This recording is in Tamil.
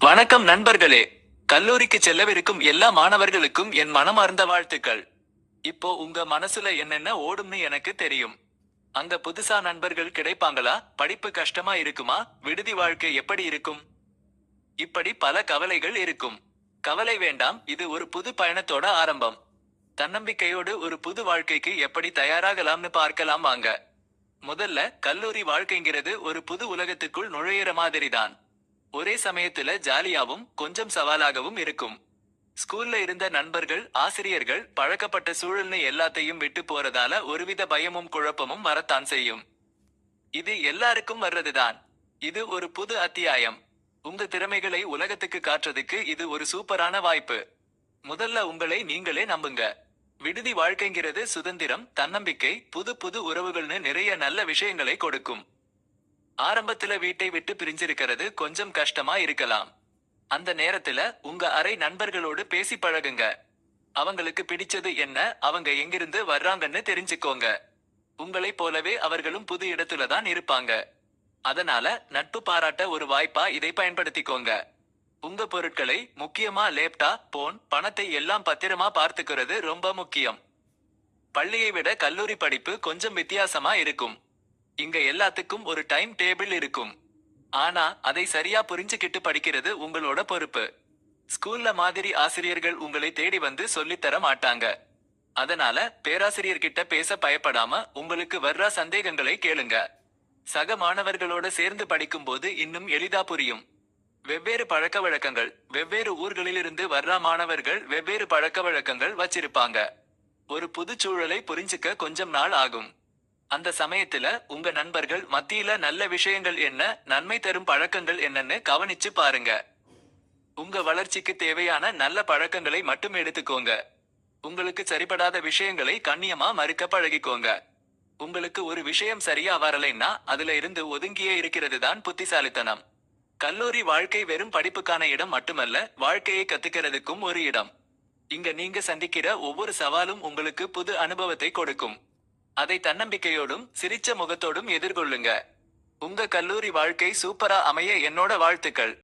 வணக்கம் நண்பர்களே. கல்லூரிக்கு செல்லவிருக்கும் எல்லா மாணவர்களுக்கும் என் மனமார்ந்த வாழ்த்துக்கள். இப்போ உங்க மனசுல என்னென்ன ஓடும்னு எனக்கு தெரியும். அங்க புதுசா நண்பர்கள் கிடைப்பாங்களா? படிப்பு கஷ்டமா இருக்குமா? விடுதி வாழ்க்கை எப்படி இருக்கும்? இப்படி பல கவலைகள் இருக்கும். கவலை வேண்டாம் இது ஒரு புது பயணத்தோட ஆரம்பம். தன்னம்பிக்கையோடு ஒரு புது வாழ்க்கைக்கு எப்படி தயாராகலாம்னு பார்க்கலாம் வாங்க. முதல்ல கல்லூரி வாழ்க்கைங்கிறது ஒரு புது உலகத்துக்குள் நுழையிற மாதிரிதான். ஒரே சமயத்துல ஜாலியாவும் கொஞ்சம் சவாலாகவும் இருக்கும். ஸ்கூல்ல இருந்த நண்பர்கள் ஆசிரியர்கள் பழக்கப்பட்ட சூழல்னு எல்லாத்தையும் விட்டு போறதால ஒருவித பயமும் குழப்பமும் வரத்தான் செய்யும். இது எல்லாருக்கும் வர்றதுதான். இது ஒரு புது அத்தியாயம். உங்க திறமைகளை உலகத்துக்கு காட்டுறதுக்கு இது ஒரு சூப்பரான வாய்ப்பு. முதல்ல உங்களை நீங்களே நம்புங்க. விடுதி வாழ்க்கைங்கிறது சுதந்திரம் தன்னம்பிக்கை புது புது உறவுகள்னு நிறைய நல்ல விஷயங்களை கொடுக்கும். ஆரம்பத்துல வீட்டை விட்டு பிரிஞ்சிருக்கிறது கொஞ்சம் கஷ்டமா இருக்கலாம். அந்த நேரத்துல உங்க அறை நண்பர்களோடு பேசி பழகுங்க. அவங்களுக்கு பிடிச்சது என்ன அவங்க எங்கிருந்து வர்றாங்கன்னு தெரிஞ்சுக்கோங்க. உங்களைப் போலவே அவர்களும் புது இடத்துல தான் இருப்பாங்க. அதனால நட்பு பாராட்ட ஒரு வாய்ப்பா இதை பயன்படுத்திக்கோங்க. உங்க பொருட்களை முக்கியமா லேப்டாப் போன் பணத்தை எல்லாம் பத்திரமா பார்த்துக்கிறது ரொம்ப முக்கியம். பள்ளியை விட கல்லூரி படிப்பு கொஞ்சம் வித்தியாசமா இருக்கும். இங்க எல்லாத்துக்கும் ஒரு டைம் டேபிள் இருக்கும். ஆனா அதை சரியா புரிஞ்சுக்கிட்டு படிக்கிறது உங்களோட பொறுப்பு. ஸ்கூல்ல மாதிரி ஆசிரியர்கள் உங்களை தேடி வந்து சொல்லித் தர மாட்டாங்க. அதனால பேராசிரியர்கிட்ட பேச பயப்படாம உங்களுக்கு வர்ற சந்தேகங்களை கேளுங்க. சக மாணவர்களோட சேர்ந்து படிக்கும்போது இன்னும் எளிதா புரியும். வெவ்வேறு பழக்க வழக்கங்கள் வெவ்வேறு ஊர்களிலிருந்து வர்ற மாணவர்கள் வெவ்வேறு பழக்க வழக்கங்கள் வச்சிருப்பாங்க. ஒரு புது சூழலை புரிஞ்சுக்க கொஞ்சம் நாள் ஆகும். அந்த சமயத்துல உங்க நண்பர்கள் மத்தியில நல்ல விஷயங்கள் என்ன நன்மை தரும் பழக்கங்கள் என்னன்னு கவனிச்சு பாருங்க. உங்க வளர்ச்சிக்கு தேவையான நல்ல பழக்கங்களை மட்டும் எடுத்துக்கோங்க. உங்களுக்கு சரிபடாத விஷயங்களை கண்ணியமா மறுக்க பழகிக்கோங்க. உங்களுக்கு ஒரு விஷயம் சரியா வரலைன்னா அதுல இருந்து ஒதுங்கியே இருக்கிறது தான் புத்திசாலித்தனம். கல்லூரி வாழ்க்கை வெறும் படிப்புக்கான இடம் மட்டுமல்ல வாழ்க்கையை கத்துக்கிறதுக்கும் ஒரு இடம். இங்க நீங்க சந்திக்கிற ஒவ்வொரு சவாலும் உங்களுக்கு புது அனுபவத்தை கொடுக்கும். அதை தன்னம்பிக்கையோடும் சிரிச்ச முகத்தோடும் எதிர்கொள்ளுங்க. உங்க கல்லூரி வாழ்க்கை சூப்பரா அமைய என்னோட வாழ்த்துக்கள்.